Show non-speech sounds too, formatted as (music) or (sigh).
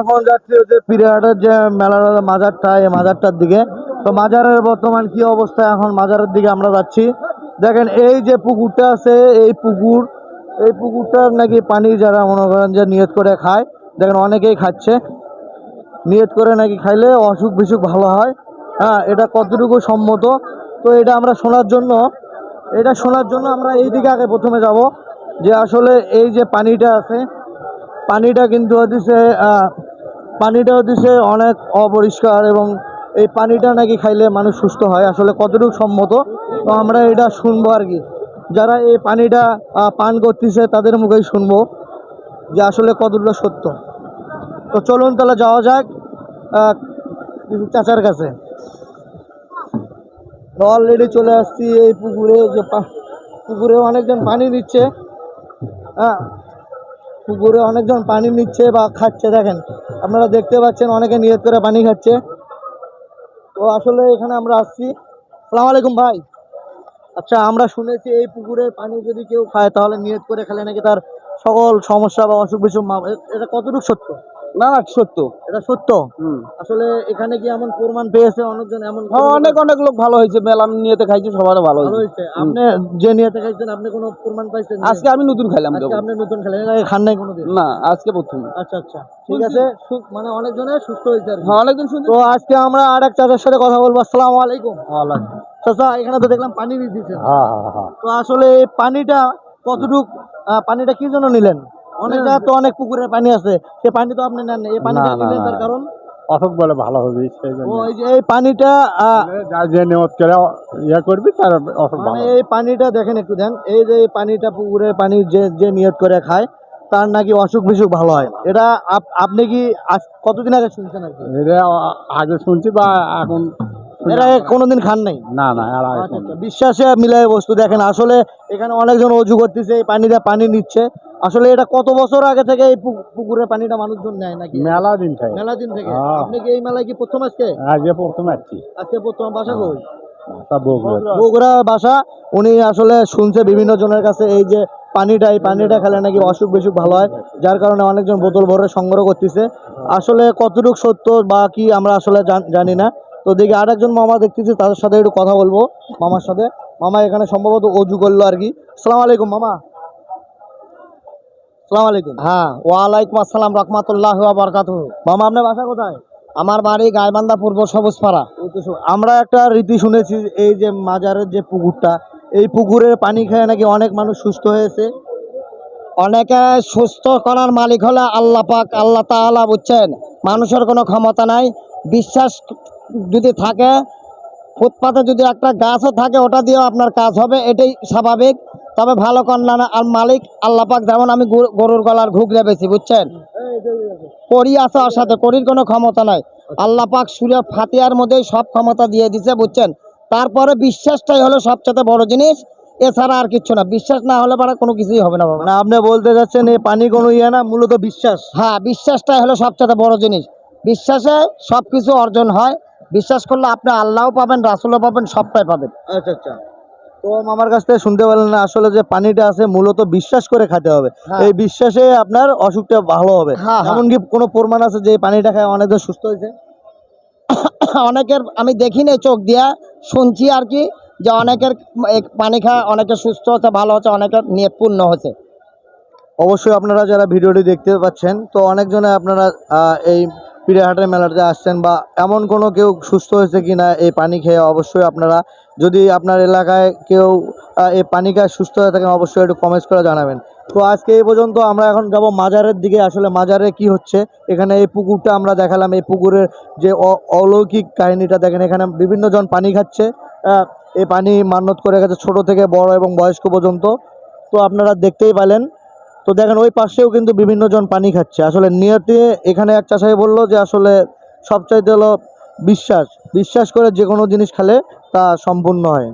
এখন যাচ্ছি হচ্ছে পিরিয়াডের যে মেলার মাজারটা, এই মাজারটার দিকে। তো মাজারের বর্তমান কি অবস্থা? এখন মাজারের দিকে আমরা যাচ্ছি। দেখেন, এই যে পুকুরটা আছে, এই পুকুর, এই পুকুরটার নাকি পানি যারা মনে করেন যে নিয়ত করে খায়, দেখেন অনেকেই খাচ্ছে। নিয়ত করে নাকি খাইলে অসুখ বিসুখ ভালো হয়। হ্যাঁ এটা কতটুকু সম্মত? তো এটা আমরা শোনার জন্য, এটা শোনার জন্য আমরা এই দিকে আগে প্রথমে যাব। যে আসলে এই যে পানিটা আছে, পানিটা কিন্তু হচ্ছে আহ, পানিটা হচ্ছে অনেক অপরিষ্কার এবং এই পানিটা নাকি খাইলে মানুষ সুস্থ হয়। আসলে কতটুকু সম্মত তো আমরা এটা শুনব আর কি। যারা এই পানিটা পান করতেছে তাদের মুখেই শুনব যে আসলে কতটুকু সত্য। তো চলুন তাহলে যাওয়া যাক চাচার কাছে। অলরেডি চলে আসছি এই পুকুরে যে পুকুরে অনেকজন পানি নিচ্ছে। হ্যাঁ পুকুরে অনেকজন পানি নিচ্ছে বা খাচ্ছে, দেখেন। আপনারা দেখতে পাচ্ছেন অনেকে নিয়ত করে পানি খাচ্ছে। তো আসলে এখানে আমরা আসছি। সালাম আলাইকুম ভাই। আচ্ছা আমরা শুনেছি এই পুকুরের পানি যদি কেউ খায়, তাহলে নিয়ত করে খেলে নাকি তার সকল সমস্যা বা অসুখ বিসুখ এটা কতটুকু সত্য? না না সত্য। এটা সত্য? আসলে এখানে কি এমন প্রমাণ পেয়েছে অনেকজন? এমন হ্যাঁ, অনেক অনেক লোক ভালো হয়েছে। মেলাম নিয়েতে খাইছে সবার ভালো ভালো হয়েছে। হয়েছে। আপনি যে নিয়তে খাইছেন আপনি কোনো প্রমাণ পাইছেন? আজকে আমি নতুন খাইলাম আজকে আপনি নতুন খেলেন এর আগে খান নাই কোনোদিন? না আজকে প্রথম। আচ্ছা আচ্ছা। ঠিক আছে মানে সুস্থ হয়েছে আর হ্যাঁ তো আজকে আমরা আর এক চাচার সাথে কথা বলব। আসসালামু আলাইকুম। চাচা এখানে তো দেখলাম পানি হ্যাঁ হ্যাঁ হ্যাঁ। তো আসলে এই পানিটা কতটুক পানিটা কি জন্য নিলেন? অনেক জায়গা তো অনেক পুকুরের পানি আছে। সে পানি তো আপনি নেন এই পানিটা নিলেন তার কারণ? অসুখ বলে ভালো হবে এই যে এই পানিটা যে নিয়ত করে ইয়ে করবি তার অসুখ মানে এই পানিটা দেখেন একটু দেন এই যে এই পানিটা পুকুরের পানি যে যে নিয়ত করে খায় তার নাকি অসুখ বিসুখ ভালো হয়। এটা আপ- আপনি কি কতদিন আগে শুনছেন আর কি? এটা আগে শুনছি বা এখন এর আগে কোনোদিন খান নাই? না না আর আচ্ছা, আচ্ছা। বিশ্বাসে মিলাই বস্তু দেখেন আসলে এখানে অনেকজন অজু করতেছে এই পানি দিয়ে পানি নিচ্ছে। আসলে এটা কত বছর আগে থেকে এই পুকুরের পানিটা মানুষজন নেয় নাকি? মেলা দিন থাকে। মেলা দিন থেকে? হ্যাঁ। আপনি কি এই মেলায় কি প্রথম আজকে? আজকে প্রথম আসছি। আজকে প্রথম বাসা কই? সব বগুড়া। বাসা। উনি আসলে শুনছে বিভিন্ন জনের কাছে এই যে পানিটা এই পানিটা খেলে নাকি অসুখ বিসুখ ভালো হয় যার কারণে অনেকজন বোতল ভরে সংগ্রহ করতেছে। আসলে কতটুকু সত্য বা কি আমরা আসলে জান- জানি না। তো দেখি আর একজন মামা দেখতেছি তাদের সাথে একটু কথা বলব মামার সাথে। মামা এখানে সম্ভবত অজু করল আর কি। সালাম আলাইকুম মামা। সালাম আলাইকুম। হ্যাঁ ওয়ালাইকুম আসসালাম রহমতুল্লাহ বরকাত মামা আপনার বাসা কোথায়? আমার বাড়ি গাইবান্ধা পূর্ব সবুজপাড়া। আমরা একটা রীতি শুনেছি এই যে মাজারের যে পুকুরটা এই পুকুরের পানি খেয়ে নাকি অনেক মানুষ সুস্থ হয়েছে। অনেকে সুস্থ করার মালিক হলে আল্লাহ পাক আল্লাহ তাআলা বুঝছেন মানুষের কোনো ক্ষমতা নাই। বিশ্বাস যদি থাকে ফুটপাতে যদি একটা গাছও থাকে ওটা দিয়েও আপনার কাজ হবে এটাই স্বাভাবিক। তবে ভালো কন্যা না আর মালিক আল্লাহ পাক যেমন আমি গরুর গলার ঘুগরে বেশি বুঝছেন? করি আছে ওর সাথে করির কোনো ক্ষমতা নাই। আল্লাহ পাক সুরে ফাতিয়ার মধ্যেই সব ক্ষমতা দিয়ে দিছে বুঝছেন? তারপরে বিশ্বাসটাই হলো সবচেয়ে বড় জিনিস এছাড়া আর কিচ্ছু না। বিশ্বাস না হলে পরে কোনো কিছুই হবে না বাবা। মানে আপনি বলতে যাচ্ছেন এই পানি কোনো ইয়ে না মূলত বিশ্বাস? হ্যাঁ বিশ্বাসটাই হলো সবচেয়ে বড় জিনিস। বিশ্বাসে সব কিছু অর্জন হয়। বিশ্বাস করলে আপনি আল্লাহও পাবেন রাসুলও পাবেন সবটাই পাবেন। আচ্ছা আচ্ছা। তো মামার কাছ থেকে শুনতে পারলেন না আসলে যে পানিটা আছে মূলত বিশ্বাস করে খেতে হবে হ্যাঁ। এই বিশ্বাসে আপনার অসুখটা ভালো হবে হ্যাঁ, হ্যাঁ। এমনকি কোনো প্রমাণ আছে যে পানিটা খায় অনেকজন সুস্থ হয়েছে (coughs) অনেকের আমি দেখি নাই চোখ দিয়া শুনছি আর কি যে অনেকের পানি খায় অনেকে সুস্থ হচ্ছে ভালো হচ্ছে অনেকের নিয়তপূর্ণ হচ্ছে অবশ্যই আপনারা যারা ভিডিওটি দেখতে পাচ্ছেন তো অনেকজনে আপনারা এই পিড়েহাটের মেলাতে আসছেন বা এমন কোনো কেউ সুস্থ হয়েছে কি না এই পানি খেয়ে অবশ্যই আপনারা যদি আপনার এলাকায় কেউ এই পানি খায় সুস্থ হয়ে থাকেন অবশ্যই একটু কমেন্টস করে জানাবেন। তো আজকে এই পর্যন্ত আমরা এখন যাব মাজারের দিকে। আসলে মাজারে কি হচ্ছে? এখানে এই পুকুরটা আমরা দেখালাম। এই পুকুরের যে অলৌকিক কাহিনীটা দেখেন, এখানে বিভিন্ন জন পানি খাচ্ছে এই পানি মান্যত করে গেছে ছোট থেকে বড় এবং বয়স্ক পর্যন্ত। তো আপনারা দেখতেই পেলেন তো দেখেন ওই পাশেও কিন্তু বিভিন্ন জন পানি খাচ্ছে। আসলে নিয়তে এখানে এক চাষাই বলল যে, আসলে সবচাইতে হলো বিশ্বাস। বিশ্বাস করে যে কোনো জিনিস খেলে তা সম্পূর্ণ হয়।